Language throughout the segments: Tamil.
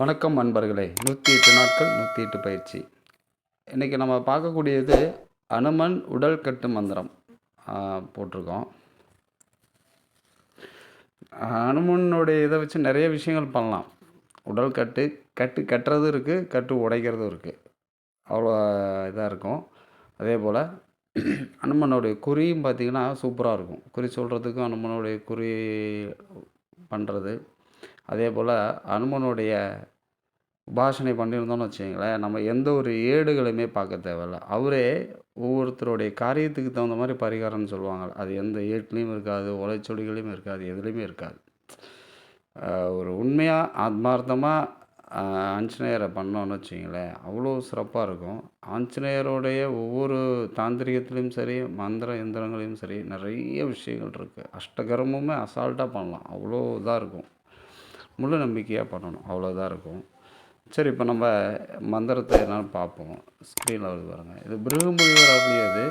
வணக்கம் அன்பர்களே நூற்றி எட்டு நாட்கள் நூற்றி எட்டு பயிற்சி. இன்றைக்கி நம்ம பார்க்கக்கூடியது அனுமன் உடல் கட்டு மந்திரம். போட்டிருக்கோம். அனுமனுடைய இதை வச்சு நிறைய விஷயங்கள் பண்ணலாம். உடல் கட்டு கட்டு கட்டுறதும் இருக்குது கட்டு உடைக்கிறதும் இருக்குது அவ்வளோ இதாக இருக்கும். அதே போல் அனுமனுடைய குறியும் பார்த்திங்கன்னா சூப்பராக இருக்கும். குறி சொல்கிறதுக்கும் அனுமனுடைய குறி பண்ணுறது அதே போல் அனுமனுடைய உபாசனை பண்ணியிருந்தோம்னு வச்சுங்களேன் நம்ம எந்த ஒரு ஏடுகளையுமே பார்க்க தேவையில்ல. அவரே ஒவ்வொருத்தருடைய காரியத்துக்கு தகுந்த மாதிரி பரிகாரம்னு சொல்லுவாங்க அது எந்த ஏட்லேயும் இருக்காது ஓலைச்சுவடிகளையும் இருக்காது எதுலேயுமே இருக்காது. ஒரு உண்மையாக ஆத்மார்த்தமாக ஆஞ்சநேயரை பண்ணோன்னு வச்சிங்களேன் அவ்வளோ சிறப்பாக இருக்கும். ஆஞ்சநேயருடைய ஒவ்வொரு தாந்திரிகத்துலேயும் சரி மந்திர எந்திரங்களையும் சரி நிறைய விஷயங்கள் இருக்குது அஷ்டகரமுமே அசால்ட்டாக பண்ணலாம். அவ்வளோ இதாக இருக்கும். முழு நம்பிக்கையாக பண்ணணும். அவ்வளோதான் இருக்கும். சரி இப்போ நம்ம மந்திரத்தை என்னன்னு பார்ப்போம். ஸ்க்ரீனில் வருது பாருங்க. இது பிருகுமுனிவர் அப்படியது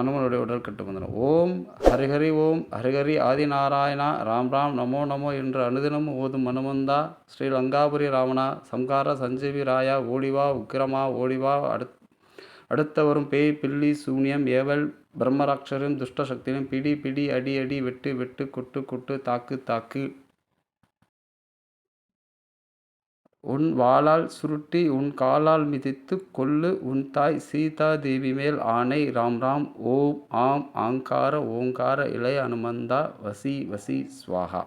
அனுமனுடைய உடல் கட்டு மந்திரம். ஓம் ஹரிஹரி ஓம் ஹரிஹரி ஆதிநாராயணா ராம் ராம் நமோ நமோ என்று அனுதினமும் ஓதும் அனுமந்தா ஸ்ரீ லங்காபுரி ராவணா சம்கார சஞ்சீவி ராயா ஓடிவா உக்கிரமா ஓடிவா அடுத் அடுத்த வரும் பேய் பில்லி சூனியம் ஏவல் பிரம்மராட்சரும் துஷ்ட சக்தியும் பிடி பிடி அடி அடி வெட்டு வெட்டு கொட்டு கொட்டு தாக்கு தாக்கு. உன் வாளால் சுருட்டி உன் காலால் மிதித்து கொல்லு உன் தாய் சீதா தேவி மேல் ஆணை ராம் ராம் ஓம் ஆம் ஆங்கார ஓங்கார இளைய அனுமந்தா வசி வசி ஸ்வாகா.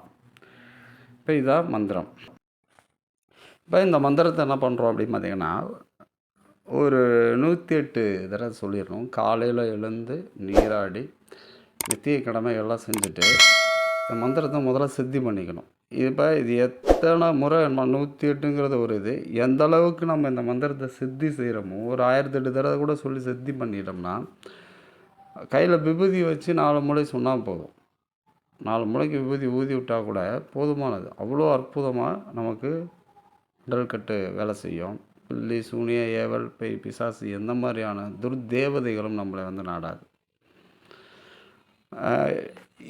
இப்போ இதான் மந்திரம். இப்போ இந்த மந்திரத்தை என்ன பண்ணுறோம் அப்படின்னு பார்த்தீங்கன்னா ஒரு நூற்றி எட்டு தடவை சொல்லிடணும். காலையில் எழுந்து நீராடி நித்திய கடமைகள்லாம் செஞ்சுட்டு இந்த மந்திரத்தை முதல்ல சித்தி பண்ணிக்கணும். இப்போ இது எத் எத்தனை முறை நம்ம நூற்றி எட்டுங்கிறது ஒரு இது. எந்த அளவுக்கு நம்ம இந்த மந்திரத்தை சித்தி செய்கிறோமோ ஒரு ஆயிரத்தி எட்டு தடவை கூட சொல்லி சித்தி பண்ணிட்டோம்னா கையில் விபூதி வச்சு நாலு முறை சொன்னால் போதும். நாலு முறைக்கு விபூதி ஊதி விட்டால் கூட போதுமானது. அவ்வளோ அற்புதமாக நமக்கு உடல் கட்டு வேலை செய்யும். பில்லி சூனிய ஏவல் பெய் பிசாசு எந்த மாதிரியான துர்தேவதைகளும் நம்மளை வந்து நாடாது.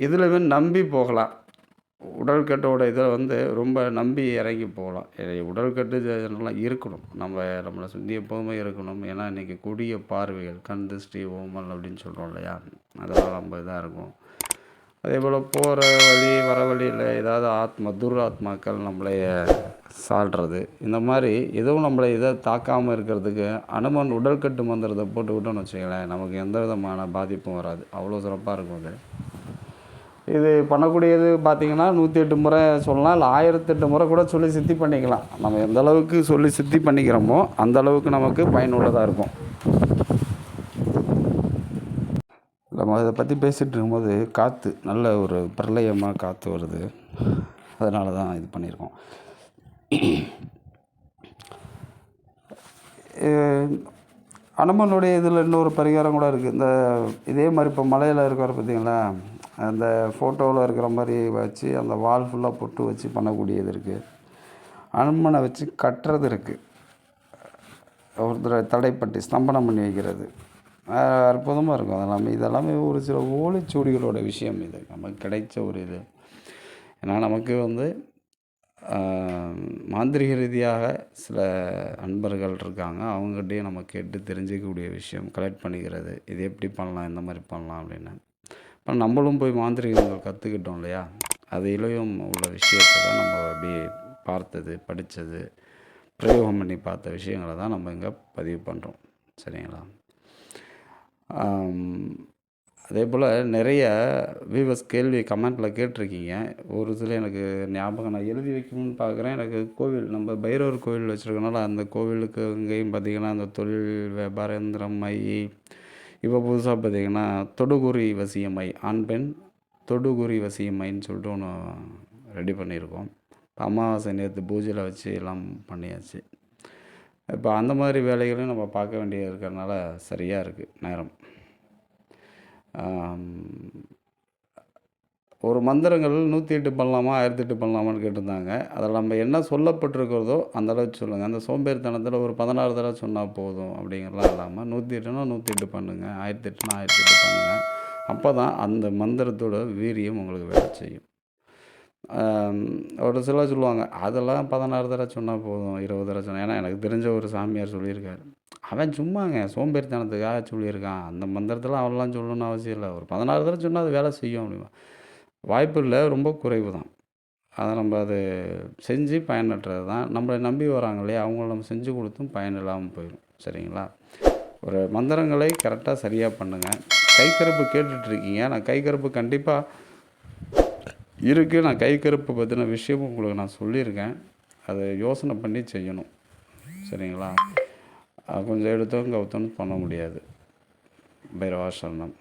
இதில் நம்பி போகலாம். உடல்கட்டோட இதில் வந்து ரொம்ப நம்பி இறங்கி போகலாம். உடல்கட்டு இதெல்லாம் இருக்கணும். நம்ம நம்மளை சுற்றி எப்போதுமே இருக்கணும். ஏன்னா இன்றைக்கி கொடிய பார்வைகள் கண் திருஷ்டி ஓமல் அப்படின்னு சொல்கிறோம் இல்லையா? அதெல்லாம் ரொம்ப இதாக இருக்கும். அதே போல் போகிற வழி வர வழியில் ஏதாவது ஆத்மா துராத்மாக்கள் நம்மளை சாடுறது இந்த மாதிரி எதுவும் நம்மளை இதை தாக்காமல் இருக்கிறதுக்கு அனுமன் உடல்கட்டு மந்திரத்தை போட்டுக்கிட்டோம்னு வச்சுங்களேன் நமக்கு எந்த விதமான பாதிப்பும் வராது. அவ்வளோ சிறப்பாக இருக்கும் அது. இது பண்ணக்கூடியது பார்த்தீங்கன்னா நூற்றி எட்டு முறை சொல்லலாம் இல்லை ஆயிரத்தெட்டு முறை கூட சொல்லி சித்தி பண்ணிக்கலாம். நம்ம எந்த அளவுக்கு சொல்லி சித்தி பண்ணிக்கிறோமோ அந்த அளவுக்கு நமக்கு பயனுள்ளதாக இருக்கும். நம்ம அதை பற்றி பேசிகிட்டு இருக்கும்போது காற்று நல்ல ஒரு பிரளயமாக காற்று வருது. அதனால தான் இது பண்ணியிருக்கோம். அனுமனுடைய இதில் இன்னொரு பரிகாரம் கூட இருக்குது இந்த இதே மாதிரி இப்போ மலையில் இருக்கிற பார்த்தீங்களா அந்த ஃபோட்டோவில் இருக்கிற மாதிரி வச்சு அந்த வால் ஃபுல்லாக பொட்டு வச்சு பண்ணக்கூடியது இருக்குது அனுமனை வச்சு கட்டுறது இருக்குது ஒருத்தரை தடைப்பட்டு ஸ்தம்பனம் பண்ணி வைக்கிறது. அற்புதமாக இருக்கும். அதெல்லாமே இதெல்லாமே ஒரு சில ஓலைச்சுவடிகளோட விஷயம் இது. நமக்கு கிடைச்ச ஒரு இது. ஏன்னா நமக்கு வந்து மாந்திரிக ரீதியாக சில அன்பர்கள் இருக்காங்க. அவங்ககிட்டயே நம்ம கேட்டு தெரிஞ்சிக்கக்கூடிய விஷயம் கலெக்ட் பண்ணிக்கிறது. இது எப்படி பண்ணலாம்? இந்த மாதிரி பண்ணலாம் அப்படின்னு. இப்போ நம்மளும் போய் மாந்திரிகங்கள் கற்றுக்கிட்டோம் இல்லையா? அதிலையும் உள்ள விஷயத்தை தான் நம்ம அப்படியே பார்த்தது படித்தது பிரயோகம் பண்ணி பார்த்த விஷயங்களை தான் நம்ம இங்கே பதிவு பண்ணுறோம். சரிங்களா? அதே போல் நிறைய வியூவர்ஸ் கேள்வி கமெண்ட்டில் கேட்டிருக்கீங்க. ஒரு சில எனக்கு ஞாபகம் நான் எழுதி வைக்கணும்னு பார்க்குறேன். எனக்கு கோவில் நம்ம பைரவர் கோவில் வச்சுருக்கனால அந்த கோவிலுக்கு இங்கேயும் பார்த்திங்கன்னா அந்த தொழில் வியாபாரந்திரம் மை இப்போ புதுசாக பார்த்திங்கன்னா தொடுகுறி வசியமை ஆண் பெண் தொடுகுறி வசியம்மைன்னு சொல்லிட்டு ஒன்று ரெடி பண்ணியிருக்கோம். இப்போ அமாவாசை நேற்று பூஜையில் வச்சு எல்லாம் பண்ணியாச்சு. இப்போ அந்த மாதிரி வேலைகளையும் நம்ம பார்க்க வேண்டியது இருக்கிறதுனால சரியாக இருக்குது நேரம். ஒரு மந்திரங்கள் நூற்றி எட்டு பண்ணலாமா ஆயிரத்தி எட்டு பண்ணலாமான்னு கேட்டிருந்தாங்க. அதில் நம்ம என்ன சொல்லப்பட்டிருக்கிறதோ அந்த அளவுக்கு சொல்லுங்கள் அந்த சோம்பேறித்தனத்தில் ஒரு பதினாறு தடவை சொன்னால் போதும் அப்படிங்கிறலாம் இல்லாமல் நூற்றி எட்டுனா நூற்றி எட்டு பண்ணுங்கள் ஆயிரத்தி எட்டுனா ஆயிரத்தி எட்டு பண்ணுங்கள் அப்போ தான் அந்த மந்திரத்தோட வீரியம் உங்களுக்கு வேலை செய்யும். ஒரு சிலர் சொல்லுவாங்க அதெல்லாம் பதினாறு தடவை சொன்னால் போதும் இருபது தடவை சொன்னால் ஏன்னா எனக்கு தெரிஞ்ச ஒரு சாமியார் சொல்லியிருக்காரு. அவன் சும்மாங்க சோம்பேறித்தனத்துக்காக சொல்லியிருக்கான். அந்த மந்திரத்தில் அவெல்லாம் சொல்லணும்னு அவசியம் இல்லை. ஒரு பதினாறு தடவை சொன்னால் அது வேலை செய்யும் அப்படிமா வாய்ப்பு இல்லை ரொம்ப குறைவு தான் அதை நம்ம அது செஞ்சு பயனற்றது தான். நம்மளை நம்பி வராங்க இல்லையா? அவங்கள நம்ம செஞ்சு கொடுத்தும் பயன் இல்லாமல் போயிடும். சரிங்களா? ஒரு மந்திரங்களை கரெக்டாக சரியாக பண்ணுங்கள் கைக்கருப்பு கேட்டுட்ருக்கீங்க. நான் கைக்கருப்பு கண்டிப்பாக இருக்குது நான் கைக்கருப்பு பற்றின விஷயமும் உங்களுக்கு நான் சொல்லியிருக்கேன். அதை யோசனை பண்ணி செய்யணும். சரிங்களா? அது கொஞ்சம் எடுத்தோம் கவுத்தோன்னு பண்ண முடியாது. பைரவா சரணம்